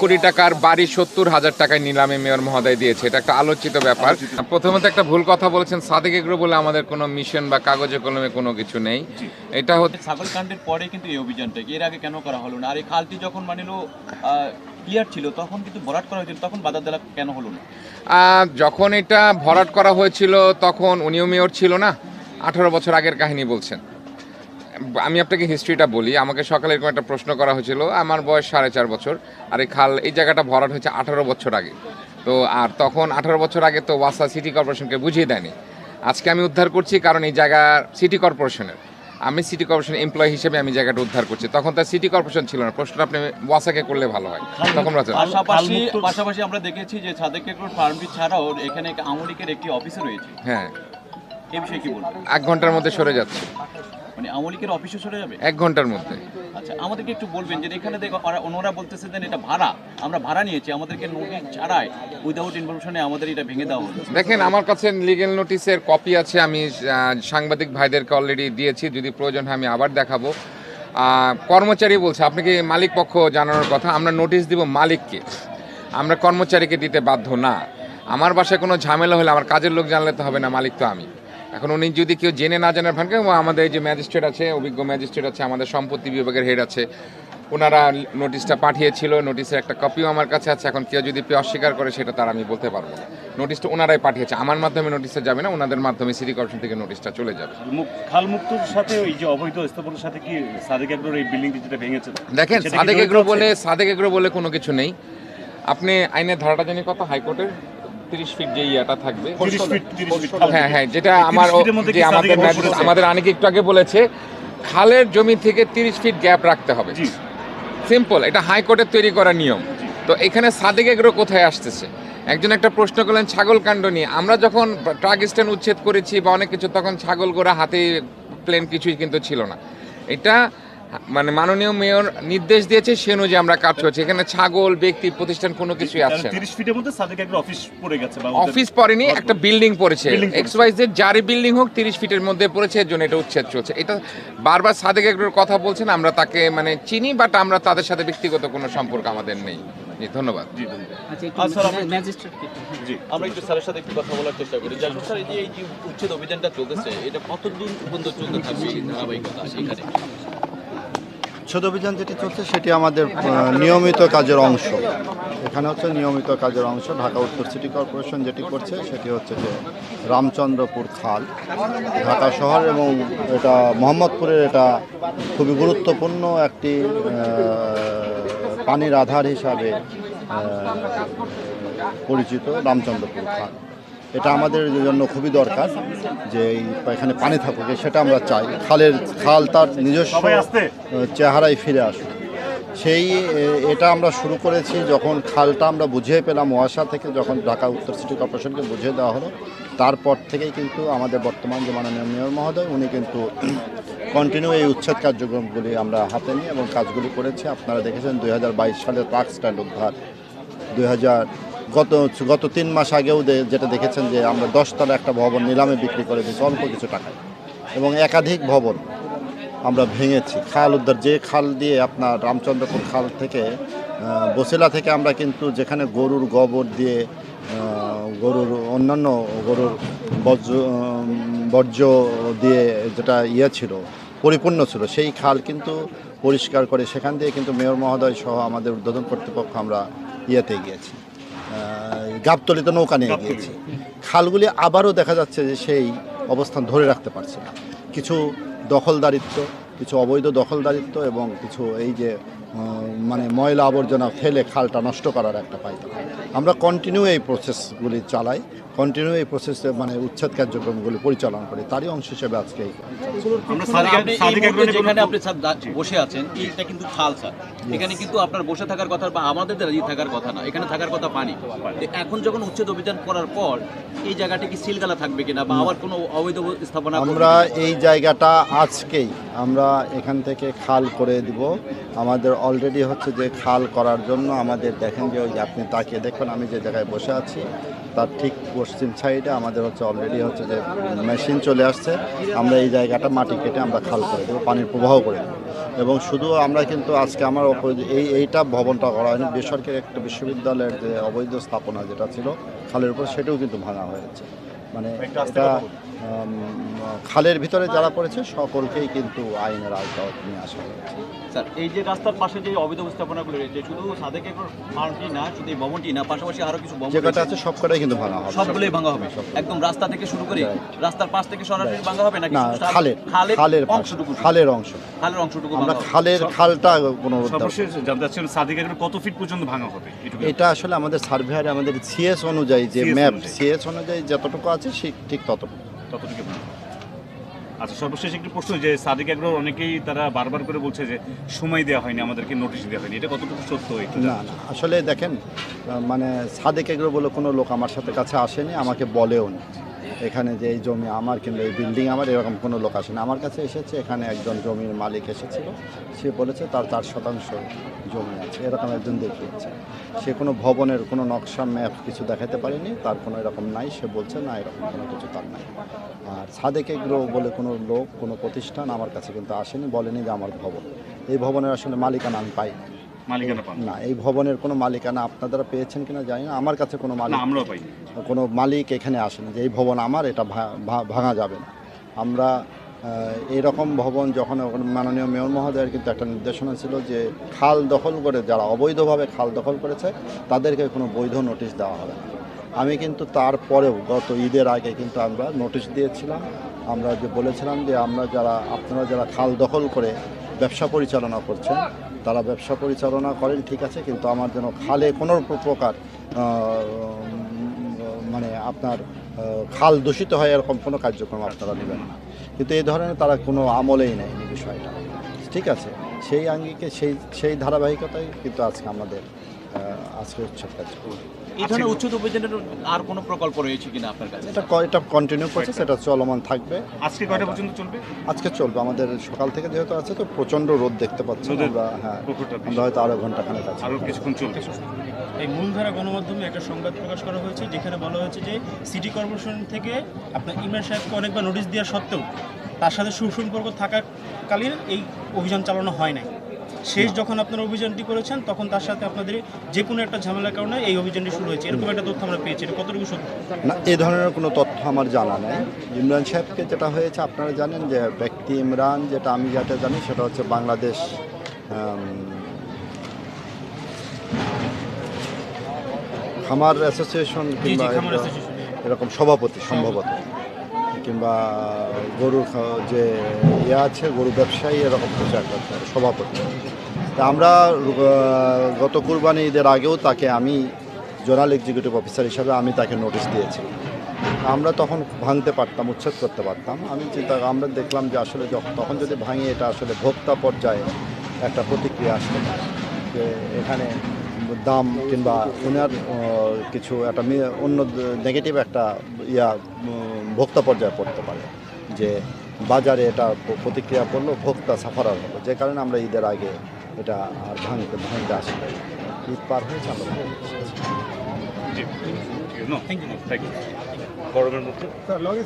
কোটি টাকার বাড়ি সত্তর হাজার টাকায় নিলামে মেয়র মহোদয় দিয়েছে। এটা একটা আলোচিত ব্যাপার। প্রথমত একটা ভুল কথা বলেছেন সাদেক এগ্রো বলে আমাদের কোনো মিশন বা কাগজে কলমে কোনো কিছু নেই। এটা হচ্ছে ছাগল কাণ্ডের পরে কিন্তু এই অভিযানটা এর আগে কেন করা হলো না? আর এই খালটি যখন মানিল ক্লিয়ার ছিল তখন কিন্তু ভরাট করা হয়েছিল তখন বাধা দেওয়া কেন হলো না? যখন এটা ভরাট করা হয়েছিল তখন উনিও মেয়র ছিল না। আঠারো বছর আগের কাহিনী বলছেন। আমি আপনাকে হিস্ট্রিটা বলি। আমাকে সকালে এরকম একটা প্রশ্ন করা হয়েছিল আমার বয়স সাড়ে চার বছর। আর এই খাল এই জায়গাটা ভরাট হয়েছে আঠারো বছর আগে। তো আর তখন আঠারো বছর আগে তো ওয়াসা সিটি কর্পোরেশনকে বুঝিয়ে দেয়নি। আজকে আমি উদ্ধার করছি কারণ এই জায়গা সিটি কর্পোরেশনের আমি সিটি কর্পোরেশন এমপ্লয়ি হিসেবে আমি জায়গাটা উদ্ধার করছি। তখন তার সিটি কর্পোরেশন ছিল না। প্রশ্নটা আপনি ওয়াসাকে করলে ভালো হয়। তখন রাজা পাশাপাশি পাশাপাশি আমরা দেখেছি যে সাদেক কেকুর ফার্মটি ছাড়াও এখানে এক আমলিকের একটি অফিসও রয়েছে। হ্যাঁ। এ বিষয়ে কি বলবেন? এক ঘণ্টার মধ্যে সরে যাচ্ছে। মানে আমলিকের অফিসে চলে যাবে? এক ঘণ্টার মধ্যে। আচ্ছা আমাদেরকে একটু বলবেন যে এখানে দেখো ওনারা বলতেছে যে এটা ভাড়া। আমরা ভাড়া নিয়েছি আমাদেরকে নোটিশ ছাড়াই উইদাউট ইনফরমেশনে আমাদের এটা ভেঙে দেওয়া হলো। দেখেন আমার কাছে লিগেল নোটিশের কপি আছে আমি সাংবাদিক ভাইদেরকে অলরেডি দিয়েছি যদি প্রয়োজন হয় আমি আবার দেখাবো। কর্মচারী বলছে আপনি কি মালিক পক্ষ জানানোর কথা? আমরা নোটিশ দিব মালিককে। আমরা কর্মচারীকে দিতে বাধ্য না। আমার বাসায় কোনো ঝামেলা হলে আমার কাজের লোক জানলে তো হবে না মালিক তো আমি। এখন উনি যদি কেউ জেনে না জানার ভান ভানকে আমাদের এই যে ম্যাজিস্ট্রেট আছে অভিজ্ঞ ম্যাজিস্ট্রেট আছে আমাদের সম্পত্তি বিভাগের হেড আছে ওনারা নোটিশটা পাঠিয়েছিল নোটিশের একটা কপিও আমার কাছে আছে এখন কেউ যদি অস্বীকার করে সেটা তার আমি বলতে পারব না। নোটিশটা ওনারাই পাঠিয়েছে আমার মাধ্যমে নোটিশটা যাবে না ওনাদের মাধ্যমে সিটি কর্পোরেশন থেকে নোটিশটা চলে যাবে। সাথে ওই যে অবৈধ স্থাপনের সাথে কি সাদেক এগ্রোর এই বিল্ডিংটি যেটা ভেঙেছে? দেখেন সাদেক এগ্রো বলে সাদেক এগ্রো বলে কোনো কিছু নেই। আপনি আইনের ধারাটা জানি কত? হাইকোর্টের? তিরিশ ফিট যে ইয়াটা থাকবে 30 ফিট 30 হ্যাঁ হ্যাঁ যেটা আমার যে আমাদের? আমাদের আনিক একটু আগে বলেছে খালের জমি থেকে তিরিশ ফিট গ্যাপ রাখতে হবে। সিম্পল এটা হাইকোর্টের তৈরি করা নিয়ম। তো এখানে সাদেক এগ্রো কোথায় আসতেছে? একজন একটা প্রশ্ন করলেন ছাগল কাণ্ড নিয়ে। আমরা যখন ট্রাক স্ট্যান্ড উচ্ছেদ করেছি বা অনেক কিছু তখন ছাগল গোড়া হাতে প্লেন কিছুই কিন্তু ছিল না। এটা মানে মাননীয় মেয়র নির্দেশ দিয়েছে সে অনুযায়ী আমরা কাজ করছি। এখানে ছাগল ব্যক্তি প্রতিষ্ঠান কোনো কিছুই আসছে না। তিরিশ ফিটের মধ্যে সাদেক এগ্রো অফিস পড়ে গেছে অফিস পড়েনি একটা বিল্ডিং পড়েছে। এক্স ওয়াই জেড যারই বিল্ডিং হোক তিরিশ ফিটের মধ্যে পড়েছে এর জন্য এটা উচ্ছেদ চলছে। এটা বারবার সাদেক এগ্রোর কথা বলছেন আমরা তাকে মানে চিনি বাট আমরা তাদের সাথে ব্যক্তিগত কোনো সম্পর্ক আমাদের নেই। জি ধন্যবাদ। জি ধন্যবাদ। আচ্ছা একটু আমরা- একটু- জি আমরা একটু স্যারের সাথে একটু কথা বলার চেষ্টা করি। জাসদ স্যার এই যে উচ্ছেদ অভিযানটা চলতেছে এটা কতদিন পর্যন্ত চলতে থাকবে ধারাবাহিকতা? এখানে উচ্ছেদ অভিযান যেটি চলছে, সেটি আমাদের নিয়মিত কাজের অংশ। এখানে হচ্ছে নিয়মিত কাজের অংশ, ঢাকা উত্তর সিটি কর্পোরেশন যেটি করছে, সেটি হচ্ছে যে রামচন্দ্রপুর খাল। ঢাকা শহর এবং এটা মোহাম্মদপুরের এটা খুবই গুরুত্বপূর্ণ একটি পানির আধার হিসাবে পরিচিত রামচন্দ্রপুর খাল। এটা আমাদের জন্য খুবই দরকার যে এই এখানে পানি থাকুক সেটা আমরা চাই। খালের খাল তার নিজস্ব চেহারায় ফিরে আসুক। সেই এটা আমরা শুরু করেছি যখন খালটা আমরা বুঝিয়ে পেলাম ওয়াসা থেকে যখন ঢাকা উত্তর সিটি কর্পোরেশনকে বুঝিয়ে দেওয়া হলো তারপর থেকেই কিন্তু আমাদের বর্তমান যে মাননীয় মেয়র মহোদয় উনি কিন্তু কন্টিনিউ এই উচ্ছেদ কার্যক্রমগুলি আমরা হাতে নিই এবং কাজগুলি করেছি। আপনারা দেখেছেন দুই হাজার বাইশ সালে ট্রাক স্ট্যান্ড উদ্ধার দুই হাজার গত গত তিন মাস আগেও যেটা দেখেছেন যে আমরা দশতলা একটা ভবন নিলামে বিক্রি করে দিয়েছি অল্প কিছু টাকায়। এবং একাধিক ভবন আমরা ভেঙেছি। খাল উদ্ধার, যে খাল দিয়ে আপনার রামচন্দ্রপুর খাল থেকে বসিলা থেকে আমরা কিন্তু যেখানে গরুর গোবর দিয়ে গরুর অন্যান্য গরুর বর্জ্য বর্জ্য দিয়ে যেটা ইয়ে ছিল, পরিপূর্ণ ছিল, সেই খাল কিন্তু পরিষ্কার করে সেখান দিয়ে কিন্তু মেয়র মহোদয় সহ আমাদের উদ্বোধন কর্তৃপক্ষ আমরা ইয়েতে গিয়েছি। গাবতলিতে নৌকা নিয়ে গিয়েছে। খালগুলি আবারও দেখা যাচ্ছে যে সেই অবস্থান ধরে রাখতে পারছে না। কিছু দখলদারিত্ব কিছু অবৈধ দখলদারিত্ব এবং কিছু এই যে মানে ময়লা আবর্জনা ফেলে খালটা নষ্ট করার একটা পাইতাম আমরা কন্টিনিউ এই প্রসেসগুলি চালাই কন্টিনিউ এই প্রসেসে মানে উচ্ছেদ কার্যক্রমগুলি পরিচালনা করি তারই অংশ হিসেবে আজকে যেখানে আপনি বসে আছেন এইটা কিন্তু খাল স্যার। এখানে কিন্তু আপনার বসে থাকার কথা বা আমাদের দাঁড়িয়ে থাকার কথা না এখানে থাকার কথা পানি। এখন যখন উচ্ছেদ অভিযান করার পর এই জায়গাটি কি সিলগালা থাকবে কিনা বা আবার কোনো অবৈধ স্থাপনা আমরা এই জায়গাটা আজকেই আমরা এখান থেকে খাল করে দিব। আমাদের অলরেডি হচ্ছে যে খাল করার জন্য আমাদের দেখেন যে ওই যে আপনি তাকিয়ে দেখবেন আমি যে জায়গায় বসে আছি তার ঠিক পশ্চিম সাইডে আমাদের হচ্ছে অলরেডি হচ্ছে যে মেশিন চলে আসছে আমরা এই জায়গাটা মাটি কেটে আমরা খাল করে দেবো পানির প্রবাহ করে দেবো। এবং শুধু আমরা কিন্তু আজকে আমার এই এইটা ভবনটা করা হয়নি বেসরকারি একটা বিশ্ববিদ্যালয়ের যে অবৈধ স্থাপনা যেটা ছিল খালের উপর সেটাও কিন্তু ভাঙা হয়েছে। মানে একটু এটা খালের ভিতরে যারা পড়েছে সকলকেই কিন্তু আইনের আওতায় নিয়ে আসা হয়েছে। স্যার এই যে রাস্তার পাশে যে অবৈধ স্থাপনাগুলো রয়েছে শুধু সাদেক ফার্মটি না শুধু এই ভবনটি না পাশাপাশি আরও কিছু ভবন যে আছে সব কটাই কিন্তু ভাঙা হবে। সবগুলোই ভাঙা হবে। একদম রাস্তা থেকে শুরু করে রাস্তার পাশ থেকে সরাসরি ভাঙা হবে নাকি না খালের খালের খালের অংশটুকু? খালের অংশ। খালের অংশটুকু আমরা খালের খালটা পুনরুদ্ধার সর্বশেষ জানতে চাচ্ছেন সাদিক কত ফিট পর্যন্ত ভাঙা হবে? এটা আসলে আমাদের সার্ভেয়ারে আমাদের সিএস অনুযায়ী যে ম্যাপ সিএস অনুযায়ী। যতটুকু আছে সে- ঠিক ততটুকু। ততটুকু। আচ্ছা সর্বশেষ একটি প্রশ্ন যে সাদিক আগ্রহ অনেকেই তারা বারবার করে বলছে যে সময় দেওয়া হয়নি আমাদেরকে নোটিশ দেওয়া হয়নি। এটা কতটুকু সত্য একটু না না আসলে দেখেন মানে সাদেক এগুলো বলে কোনো লোক আমার সাথে কাছে আসেনি আমাকে বলেও না। এখানে যে এই জমি আমার কিংবা এই বিল্ডিং আমার এরকম কোনো লোক আসেনি আমার কাছে এসেছে, এখানে একজন জমির মালিক এসেছিল। সে বলেছে, তার চার শতাংশ জমি আছে। এরকম একজন দেখিয়েছে। সে কোনো ভবনের কোনো নকশা ম্যাপ কিছু দেখাতে পারেনি। তার কোনো এরকম নাই। সে বলছে, না, এরকম কোনো কিছু তার নাই। আর সাদেক এগ্রো বলে কোনো লোক, কোনো প্রতিষ্ঠান আমার কাছে কিন্তু আসেনি, বলেনি যে আমার ভবন। এই ভবনের আসলে মালিকানা আমি পাই মালিকানা পান। না এই ভবনের কোনো মালিকানা আপনারা পেয়েছেন কিনা জানি না। আমার কাছে কোনো মালিক আমরাও পাইনি। কোনো মালিক এখানে আসেনি যে এই ভবন আমার এটা ভাঙা যাবে না। আমরা আহ, এইরকম ভবন যখন মাননীয় মেয়র মহোদয়ের কিন্তু একটা নির্দেশনা ছিল যে খাল দখল করে যারা অবৈধভাবে খাল দখল করেছে তাদেরকে কোনো বৈধ নোটিশ দেওয়া হবে না। আমি কিন্তু তারপরেও গত ঈদের আগে কিন্তু আমরা নোটিশ দিয়েছিলাম। আমরা যে বলেছিলাম যে আমরা যারা আপনারা যারা খাল দখল করে ব্যবসা পরিচালনা করছেন তারা ব্যবসা পরিচালনা করেন, ঠিক আছে, কিন্তু আমার যেন খালে কোনো প্রকার মানে আপনার খাল দূষিত হয় এরকম কোনো কার্যক্রম আপনারা নেবেন না। কিন্তু এই ধরনের তারা কোনো আমলেই নেয় এই বিষয়টা। ঠিক আছে, সেই আঙ্গিকে, সেই সেই ধারাবাহিকতাই কিন্তু আজকে আমাদের আহ, আজকে উচ্ছেদ কার্যক্রম এই ধরনের উচ্ছেদ অভিযানের আর কোনো প্রকল্প রয়েছে কিনা আপনার কাছে? এটা এটা কন্টিনিউ প্রসেস এটা চলমান থাকবে। আজকে কয়টা পর্যন্ত চলবে? আজকে চলবে। আমাদের সকাল থেকে যেহেতু আছে তো প্রচণ্ড রোদ দেখতে পাচ্ছি আমরা হ্যাঁ। আমরা হয়তো আরও ঘণ্টা খানেক আছে। আরও কিছুক্ষণ চলবে। এই মূলধারা গণমাধ্যমে একটা সংবাদ প্রকাশ করা হয়েছে যেখানে বলা হয়েছে যে সিটি কর্পোরেশন থেকে আপনার ইমরান সাহেবকে অনেকবার নোটিশ দেওয়া সত্ত্বেও তার সাথে সুসম্পর্ক থাকাকালীন এই অভিযান চালানো হয় নাই। শেষ যখন আপনারা অভিযানটি করেছেন তখন তার সাথে আপনাদের যে কোনো একটা ঝামেলার কারণে এই অভিযানটি শুরু হয়েছে। এরকম একটা তথ্য আমরা পেয়েছি। এটা কতটুকু সত্য? না এই ধরনের কোনো তথ্য আমার জানা নেই। ইমরান সাহেবকে যেটা হয়েছে আপনারা জানেন যে ব্যক্তি ইমরান যেটা আমি যেটা জানি সেটা হচ্ছে বাংলাদেশ খামার অ্যাসোসিয়েশন কিংবা এরকম সভাপতি সম্ভবত। কিংবা গরুর যে ইয়ে আছে গরু ব্যবসায়ী এরকম কিছু একটা সভাপতি। তা আমরা গত কুরবানি ঈদের আগেও তাকে আমি জোনাল এক্সিকিউটিভ অফিসার হিসাবে আমি তাকে নোটিশ দিয়েছি। আমরা তখন ভাঙতে পারতাম, উচ্ছেদ করতে পারতাম। আমি চিন্তা, আমরা দেখলাম যে আসলে যখন তখন যদি ভাঙি, এটা আসলে ভোক্তা পর্যায়ে একটা প্রতিক্রিয়া আসতে পারে। যে এখানে দাম কিংবা ওনার কিছু একটা অন্য নেগেটিভ একটা ইয়া ভোক্তা পর্যায়ে পড়তে পারে। যে বাজারে এটা প্রতিক্রিয়া করল ভোক্তা সাফারার হলো। যে কারণে আমরা ঈদের আগে এটা আর ভাঙতে ভাঙতে আসি ঈদ পার হয়েছে আমরা গরমের মধ্যে।